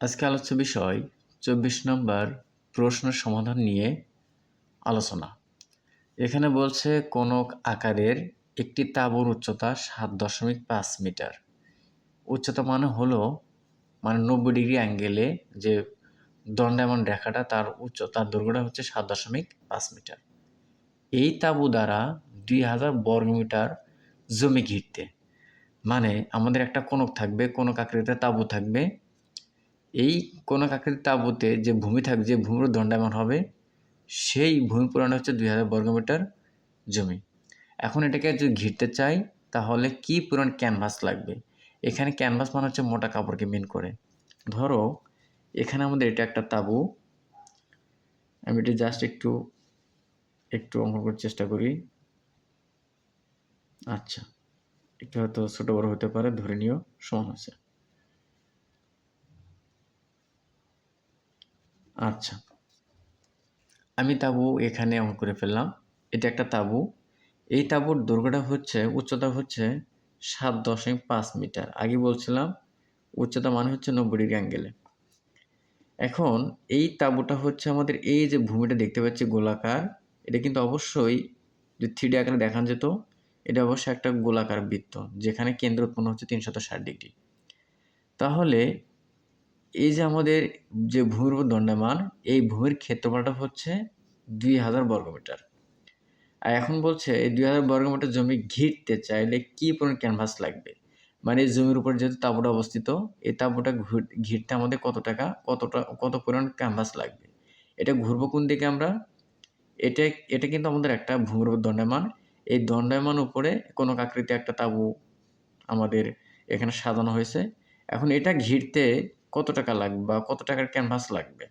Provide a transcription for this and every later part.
আজকে আলোচ্য বিষয় চব্বিশ নম্বর প্রশ্ন সমাধান নিয়ে আলোচনা। এখানে বলছে কোনো আকারের একটি তাঁবুর উচ্চতা সাত দশমিক পাঁচ মিটার। উচ্চতা মানে হলো মানে নব্বই ডিগ্রি অ্যাঙ্গেলে যে দণ্ডায়মান রেখাটা, তার উচ্চ, তার দৈর্ঘ্যটা হচ্ছে সাত দশমিক পাঁচ মিটার। এই তাঁবু দ্বারা দুই হাজার বর্গমিটার জমি ঘিরতে। মানে আমাদের একটা কোনক থাকবে কোনক আকৃতিতে তাঁবু থাকবে এই কোনক আকৃতির তাঁবুতে যে ভূমি থাকবে যে ভূমির দণ্ডায়মান হবে, সেই ভূমি পরিমাণ হচ্ছে দুই হাজার বর্গমিটার জমি। এখন এটাকে যদি ঘিরতে চাই, তাহলে কি পরিমাণ ক্যানভাস লাগবে? এখানে ক্যানভাস মানে হচ্ছে মোটা কাপড়কে মেন করে। ধরো, এখানে আমাদের এটা একটা তাঁবু। আমি এটা জাস্ট একটু একটু অঙ্কন করার চেষ্টা করি। আচ্ছা একটু হয়তো ছোটো বড়ো হতে পারে, ধরে নিও, সমান হচ্ছে আচ্ছা। আমি তাঁবু এখানে অঙ্কন করে ফেললাম। এটা একটা তাঁবু। এই তাঁবুর দৈর্ঘ্যটা হচ্ছে, উচ্চতা হচ্ছে সাত দশমিক পাঁচ মিটার। আগে বলছিলাম, উচ্চতা মানে হচ্ছে নব্বই ডিগ্রি অ্যাঙ্গেলে। এখন এই তাঁবুটা হচ্ছে আমাদের এই যে ভূমিটা দেখতে পাচ্ছি গোলাকার, এটা কিন্তু অবশ্যই যে থ্রি ডি আকারে দেখানো যেত, এটা অবশ্যই একটা গোলাকার বৃত্ত, যেখানে কেন্দ্র উৎপন্ন হচ্ছে তিনশত ষাট ডিগ্রি। তাহলে এই যে আমাদের যে ভূমির উপর এই ভূমির ক্ষেত্রফলটা হচ্ছে দুই হাজার বর্গমিটার। আর এখন বলছে এই দুই হাজার বর্গমিটার জমি ঘিরতে চাইলে কী পরিমাণ ক্যানভাস লাগবে? মানে এই জমির উপর যেহেতু তাঁবুটা অবস্থিত, এই তাঁবুটা ঘিরতে আমাদের কত টাকা, কতটা, কত পরিমাণ ক্যানভাস লাগবে? এটা ঘুরবো কোন দিকে আমরা? এটা এটা কিন্তু আমাদের একটা ভূমির উপর এই দণ্ডায়মান উপরে কোনো আকৃতি একটা তাঁবু আমাদের এখানে সাজানো হয়েছে। এখন এটা ঘিরতে কত টাকা লাগবে বা কত টাকার ক্যানভাস লাগবে?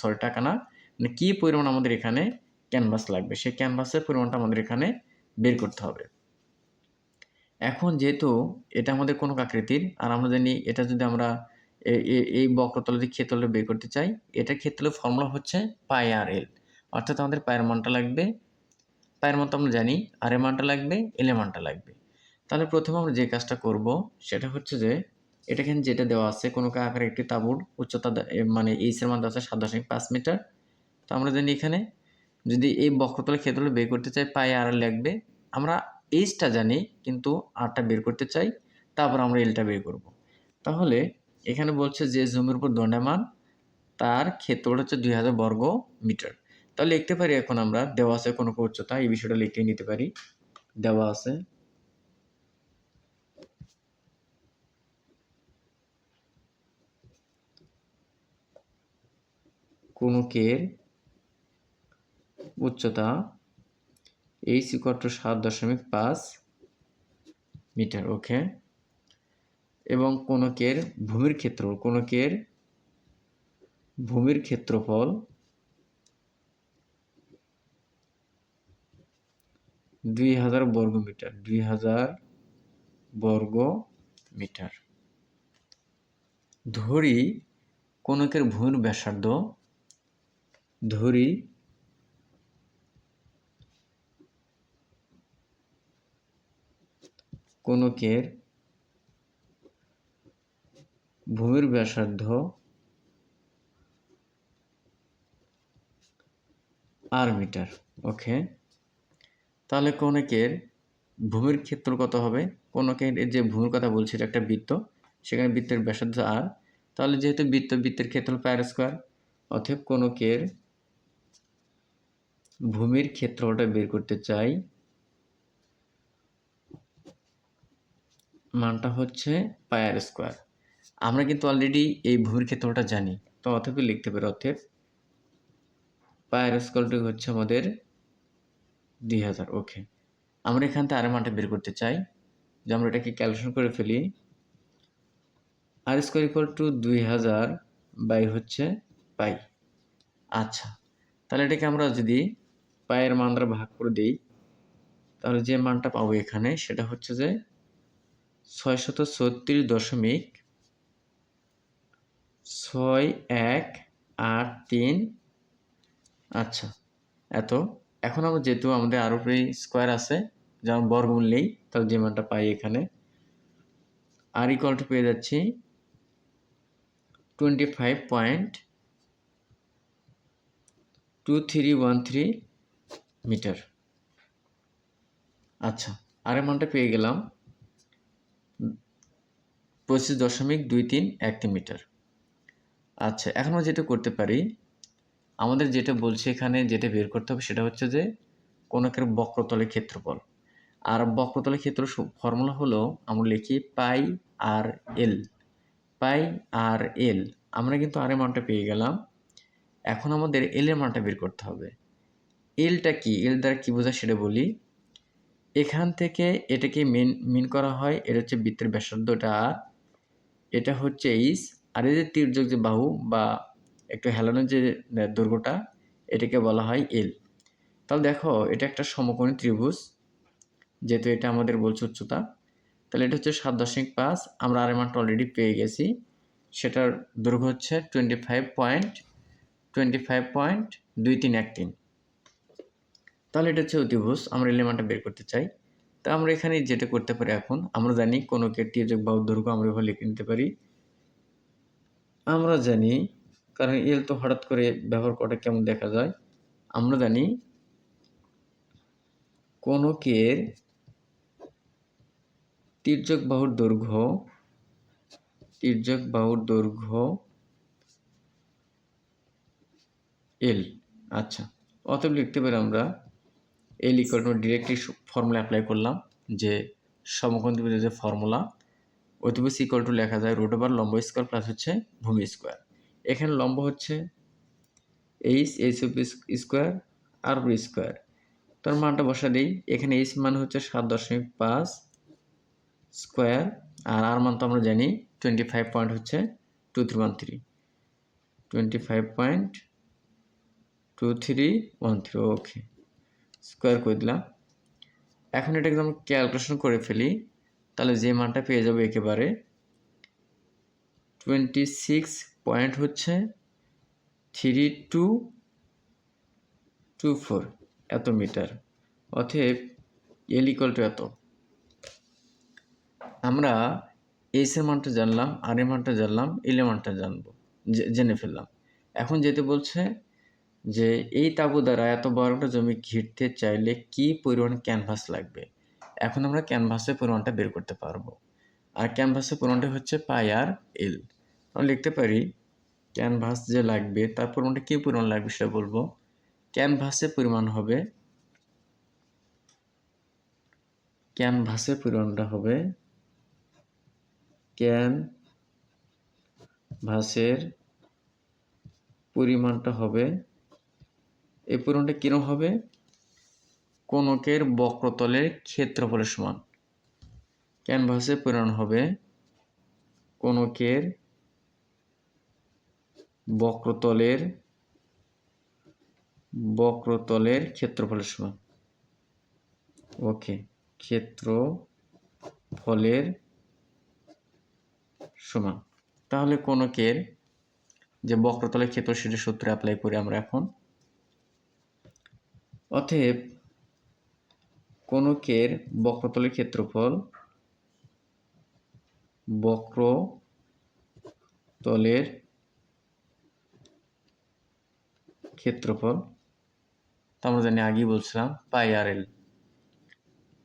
সরি টাকা না। মানে কী পরিমাণ আমাদের এখানে ক্যানভাস লাগবে? সেই ক্যানভাসের পরিমাণটা আমাদের এখানে বের করতে হবে। এখন যেহেতু এটা আমাদের কোনো আকৃতির, আর আমরা জানি এটা যদি আমরা এই বক্রতল যদি ক্ষেত্রলে বের করতে চাই এটার ক্ষেত্রে ফর্মুলা হচ্ছে পাই আর এল অর্থাৎ আমাদের পায়ের মানটা লাগবে পায়ের মান তো আমরা জানি আর এর মানটা লাগবে এল মানটা লাগবে। তাহলে প্রথমে আমরা যে কাজটা করব, সেটা হচ্ছে যে এটা এখানে যেটা দেওয়া আছে, কোনো আকারে একটি তাঁবুর উচ্চতা মানে এইচের মান দেওয়া আছে সাত দশমিক পাঁচ মিটার। তো আমরা জানি এখানে, যদি এই বক্রতলের ক্ষেত্রে বের করতে চাই, পায়ে আর লাগবে, আমরা এইচটা জানি, কিন্তু আরটা বের করতে চাই, তারপর আমরা এলটা বের করব। তাহলে এখানে বলছে যে জমির উপর দণ্ডায়মান, তার ক্ষেত্রটা হচ্ছে দুই হাজার বর্গ মিটার। তাহলে লিখতে পারি এখন আমরা, দেওয়া আছে কোনো উচ্চতা, এই বিষয়টা লিখে নিতে পারি। দেওয়া আছে। কোনকের উচ্চতা এইচ টু সাত দশমিক পাঁচ মিটার ওকে এবং কোনকের ভূমির ক্ষেত্র কোনকের ভূমির ক্ষেত্রফল দুই হাজার বর্গ মিটার, দুই হাজার বর্গ মিটার। ধরি কোনকের ভূমির ব্যাসার্ধ ধরি। কোনকের ভূমির ব্যাসার্ধ আর মিটার। ওকে? তাহলে কোনকের ভূমির ক্ষেত্র কত হবে? কোনকের যে ভূমির কথা বলছি, এটা একটা বৃত্ত। সেখানে বৃত্তের ব্যাসার্ধ আর। তাহলে যেহেতু বৃত্ত, বৃত্তের ক্ষেত্র পায়ের স্কোয়ার অতএব কোনকের ভূমির ক্ষেত্রটা বের করতে চাই। মানটা হচ্ছে পায়ার স্কোয়ার আমরা কিন্তু অলরেডি এই ভূমির ক্ষেত্রটা জানি, তো অথব লিখতে পারি অর্থের পায়ার স্কোয়ারটি হচ্ছে আমাদের দুই হাজার ওকে আমরা এখান থেকে আর মানটা বের করতে চাই, যে আমরা এটাকে ক্যালকুলেশন করে ফেলি। আর স্কোয়ার ইকুয়াল টু দুই হাজার বাই হচ্ছে পাই আচ্ছা তাহলে এটাকে আমরা যদি পায়ের মান দ্বারা ভাগ করে দিই, তাহলে যে মানটা পাবো এখানে সেটা হচ্ছে যে ছয়শত ছত্রিশ দশমিক ছয় এক আট তিন। আচ্ছা এত। এখন আমরা যেহেতু আমাদের আরও স্কোয়ার আছে, যেমন বর্গমূল নেই, তাহলে যে মানটা পাই এখানে আর ইকুয়াল টু পেয়ে যাচ্ছি twenty five point two three one three metre. আচ্ছা আর মানটা পেয়ে গেলাম পঁচিশ দশমিক দুই তিন এক মিটার আচ্ছা এখন আমরা যেটা করতে পারি, আমাদের যেটা বলছে এখানে যেটা বের করতে হবে সেটা হচ্ছে যে কোনো কোনকের বক্রতলের ক্ষেত্রফল। আর বক্রতলের ক্ষেত্র ফর্মুলা হলো আমরা লিখি পাই আর এল। পাই আর এল, আমরা কিন্তু আর এর মানটা পেয়ে গেলাম। এখন আমাদের এল এর মানটা বের করতে হবে। এলটা কি? এল দ্বারা কী বোঝায় সেটা বলি। এখান থেকে এটাকে মেন মিন করা হয়, এটা হচ্ছে বৃত্তের ব্যাসার্ধটা এটা হচ্ছে এইস আর এই যে তীর্যক যে বাহু বা একটু হেলানোর যে দৈর্ঘ্যটা এটাকে বলা হয় এল তাহলে দেখো, এটা একটা সমকোণী ত্রিভুজ, যেহেতু এটা আমাদের বলছে উচ্চতা। তাহলে এটা হচ্ছে সাত দশমিক পাঁচ, আমরা আর মানটা অলরেডি পেয়ে গেছি। সেটার দৈর্ঘ্য হচ্ছে twenty five point twenty five point দুই তিন এক তিন। তাহলে এটা হচ্ছে অতিভুজ আমরা এলিমেন্টটা বের করতে চাই। তা আমরা এখানে যেটা করতে পারি এখন, আমরা জানি কোনো কেটি যোগ বা দৈর্ঘ্য আমরা এভাবে লিখে নিতে পারি। আমরা জানি, কারণ এল তো হঠাৎ করে ব্যবহার করাটা কেমন দেখা যায়? আমরা জানি কোনকের তির্যক বাহুর দৈর্ঘ্য তির্যক বাহুর দৈর্ঘ্য এল। আচ্ছা অতএব লিখতে পারি আমরা L equal to directly formula apply করলাম যে সমকোণ ত্রিভুজের যে ফর্মুলা অতিভুজ ইকুয়াল টু লেখা যায় রুট ওভার লম্ব স্কোয়ার প্লাস হচ্ছে ভূমি স্কোয়ার এখানে লম্ব হচ্ছে এইচ এইচ অফ স্কোয়ার আর স্কোয়ার তার মানটা বসা দিই। এখানে এইচ মান হচ্ছে সাত দশমিক পাঁচ স্কোয়ার আর আর মান তো আমরা জানি টোয়েন্টি ফাইভ পয়েন্ট হচ্ছে two three one three twenty five point two three one three okay square করে দিলাম। এখন এটাকে আমরা ক্যালকুলেশন করে ফেলি, তাহলে যে মানটা পেয়ে যাব একেবারে টোয়েন্টি সিক্স পয়েন্ট হচ্ছে থ্রি টু টু ফোর এত মিটার। অতএব এল টু এত। আমরা এইস এর মানটা জানলাম আর এর মানটা জানলাম এল এর মানটা জানব জেনে ফেললাম। এখন যেতে বলছে যে এই তাবু দ্বারা এত বড় জমি ঘিরতে চাইলে কি পরিমাণ ক্যানভাস লাগবে? এখন আমরা ক্যানভাসের পরিমাণটা বের করতে পারব। আর ক্যানভাসের পরিমাণটা হচ্ছে পাই আর এল। আমরা লিখতে পারি ক্যানভাস যে লাগবে, তার পরিমাণটা কী পরিমাণ লাগবে সেটা বলব। ক্যানভাসের পরিমাণ হবে ক্যানভাসের পরিমাণটা হবে ক্যান ভাসের পরিমাণটা হবে এই পরিমাণটা কীরকম হবে? কোনকের বক্রতলের ক্ষেত্রফলের সমান। ক্যানভাসের পরিমাণ হবে কোনকের বক্রতলের বক্রতলের ক্ষেত্রফলের সমান। ওকে, ক্ষেত্রফলের সমান। তাহলে কোনকের যে বক্রতলের ক্ষেত্র সেটা সূত্রে অ্যাপ্লাই করি আমরা এখন। অতএব কোনকের বক্রতলের ক্ষেত্রফল বক্রতলের ক্ষেত্রফল, তো আমরা জানি আগেই বলছিলাম, পাই আর এল।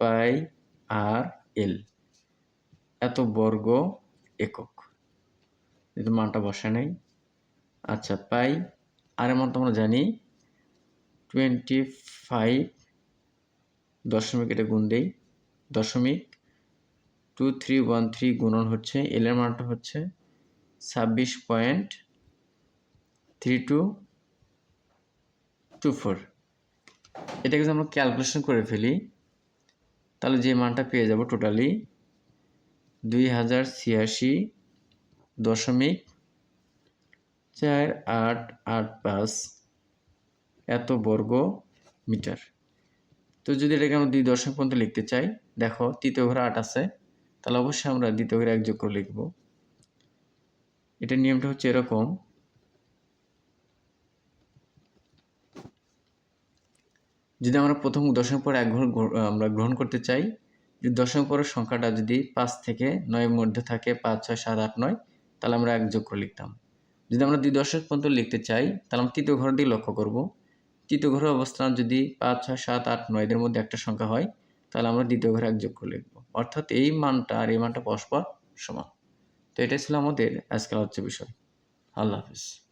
পাই আর এল। এত বর্গ একক। যেহেতু মানটা বসে নাই। আচ্ছা পাই আর এমন তো আমরা জানি টোয়েন্টি ফাইভ দশমিক এটা গুণ দেই। দশমিক টু থ্রি ওয়ান থ্রি গুণন হচ্ছে এলের মানটা হচ্ছে ছাব্বিশ point three two two four এটাকে যদি আমরা ক্যালকুলেশন করে ফেলি, তাহলে যে মানটা পেয়ে যাব টোটালি দুই হাজার ছিয়াশি দশমিক চার আট আট পাঁচ এত বর্গ মিটার। তো যদি এটাকে আমরা দুই দশমিক পর্যন্ত লিখতে চাই, দেখো তৃতীয় ঘরে আট আছে, তাহলে অবশ্যই আমরা দ্বিতীয় ঘরে এক যোগ করে লিখব। এটার নিয়মটা হচ্ছে এরকম। যদি আমরা প্রথম দশমিক পর এক ঘর আমরা গ্রহণ করতে চাই, যদি দশমিক পরের সংখ্যাটা যদি পাঁচ থেকে নয়ের মধ্যে থাকে, পাঁচ, ছয়, সাত, আট, নয়, তাহলে আমরা এক যোগ করে লিখতাম। যদি আমরা দুই দশক পর্যন্ত লিখতে চাই, তাহলে আমরা তৃতীয় ঘরের দিকে লক্ষ্য করব। তৃতীয় ঘরের অবস্থান যদি পাঁচ, ছয়, সাত, আট, নয় এদের মধ্যে একটা সংখ্যা হয়, তাহলে আমরা দ্বিতীয় ঘরে এক যোগ করে লিখব। অর্থাৎ এই মানটা আর এই মানটা পরস্পর সমান। তো এটাই ছিল আমাদের আজকের হচ্ছে বিষয়। আল্লাহ হাফিজ।